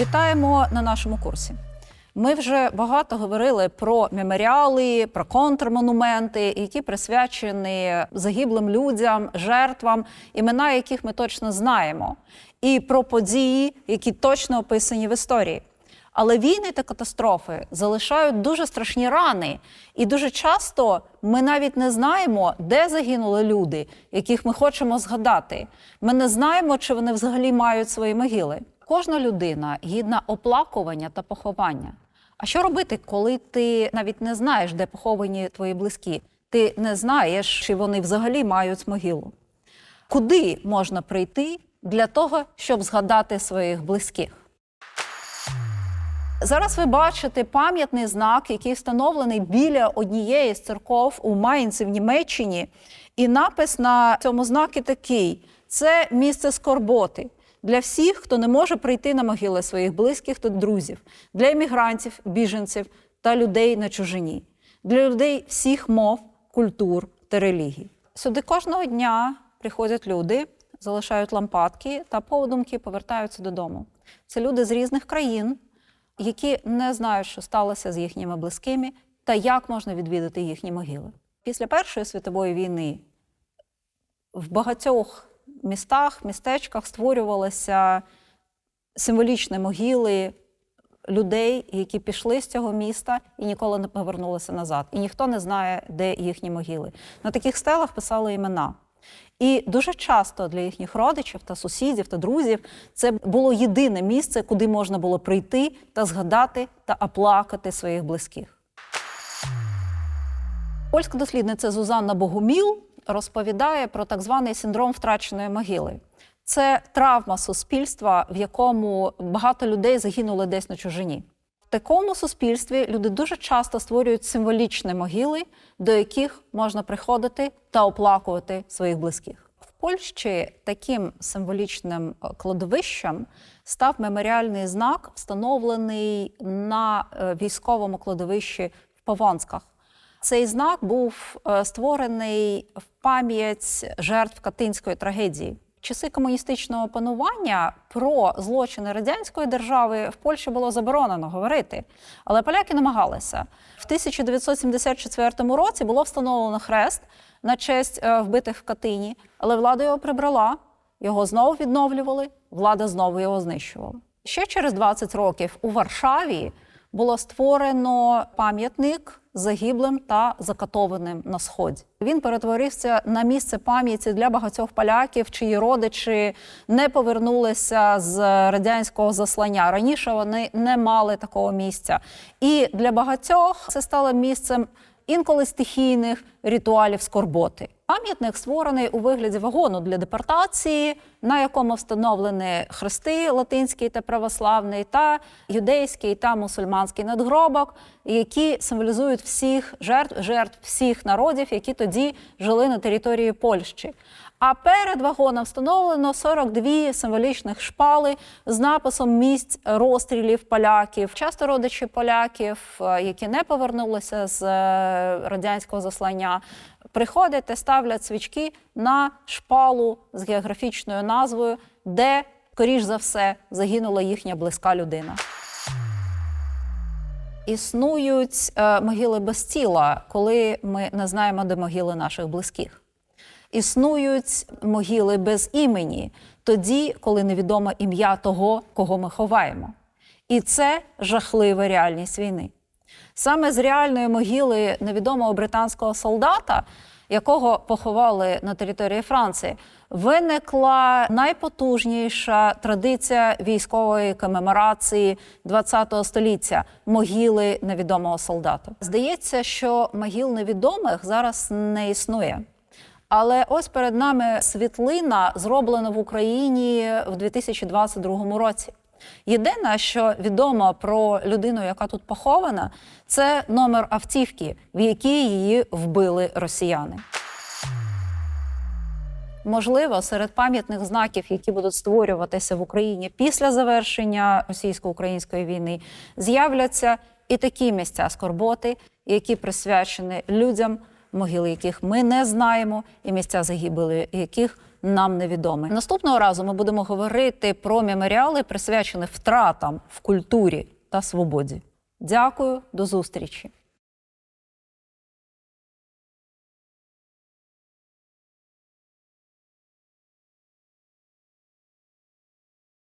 Вітаємо на нашому курсі. Ми вже багато говорили про меморіали, про контрмонументи, які присвячені загиблим людям, жертвам, імена яких ми точно знаємо, і про події, які точно описані в історії. Але війни та катастрофи залишають дуже страшні рани, і дуже часто ми навіть не знаємо, де загинули люди, яких ми хочемо згадати. Ми не знаємо, чи вони взагалі мають свої могили. Кожна людина гідна оплакування та поховання. А що робити, коли ти навіть не знаєш, де поховані твої близькі? Ти не знаєш, чи вони взагалі мають могилу? Куди можна прийти для того, щоб згадати своїх близьких? Зараз ви бачите пам'ятний знак, який встановлений біля однієї з церков у Майнці в Німеччині. І напис на цьому знакі такий: це місце скорботи для всіх, хто не може прийти на могили своїх близьких та друзів, для іммігрантів, біженців та людей на чужині, для людей всіх мов, культур та релігій. Сюди кожного дня приходять люди, залишають лампадки та подумки повертаються додому. Це люди з різних країн, які не знають, що сталося з їхніми близькими та як можна відвідати їхні могили. Після Першої світової війни в багатьох містах, містечках створювалися символічні могили людей, які пішли з цього міста і ніколи не повернулися назад. І ніхто не знає, де їхні могили. На таких стелах писали імена. І дуже часто для їхніх родичів та сусідів та друзів це було єдине місце, куди можна було прийти та згадати та оплакати своїх близьких. Польська дослідниця Зузанна Богуміл розповідає про так званий синдром втраченої могили. Це травма суспільства, в якому багато людей загинули десь на чужині. В такому суспільстві люди дуже часто створюють символічні могили, до яких можна приходити та оплакувати своїх близьких. В Польщі таким символічним е, кладовищем став меморіальний знак, встановлений на е, військовому кладовищі в Повонськах. Цей знак був е, створений в пам'ять жертв Катинської трагедії. Часи комуністичного панування про злочини радянської держави в Польщі було заборонено говорити, але поляки намагалися. В 1974 році було встановлено хрест на честь е, вбитих в Катині, але влада його прибрала, його знову відновлювали, влада знову його знищувала. Ще через 20 років у Варшаві було створено пам'ятник загиблим та закатованим на сході. Він перетворився на місце пам'яті для багатьох поляків, чиї родичі не повернулися з радянського заслання. Раніше вони не мали такого місця. І для багатьох це стало місцем інколи стихійних ритуалів скорботи. Пам'ятник створений у вигляді вагону для депортації, на якому встановлені хрести латинський та православний, та юдейський та мусульманський надгробок, які символізують всіх жертв, жертв всіх народів, які тоді жили на території Польщі. А перед вагоном встановлено 42 символічних шпали з написом місць розстрілів поляків. Часто родичі поляків, е, які не повернулися з е, радянського заслання, приходять та ставлять свічки на шпалу з географічною назвою, де, скоріш за все, загинула їхня близька людина. Існують е, могили без тіла, коли ми не знаємо, де могили наших близьких. Існують могили без імені, тоді, коли невідомо ім'я того, кого ми ховаємо. І це жахлива реальність війни. Саме з реальної могили невідомого британського солдата, якого поховали на території Франції, виникла найпотужніша традиція військової комеморації ХХ століття могили невідомого солдата. Здається, що могил невідомих зараз не існує. Але ось перед нами світлина, зроблена в Україні в 2022 році. Єдине, що відомо про людину, яка тут похована, це номер автівки, в якій її вбили росіяни. Можливо, серед пам'ятних знаків, які будуть створюватися в Україні після завершення російсько-української війни, з'являться і такі місця скорботи, які присвячені людям, могили яких ми не знаємо, і місця загибелі яких нам невідомий. Наступного разу ми будемо говорити про меморіали, присвячені втратам в культурі та свободі. Дякую, до зустрічі.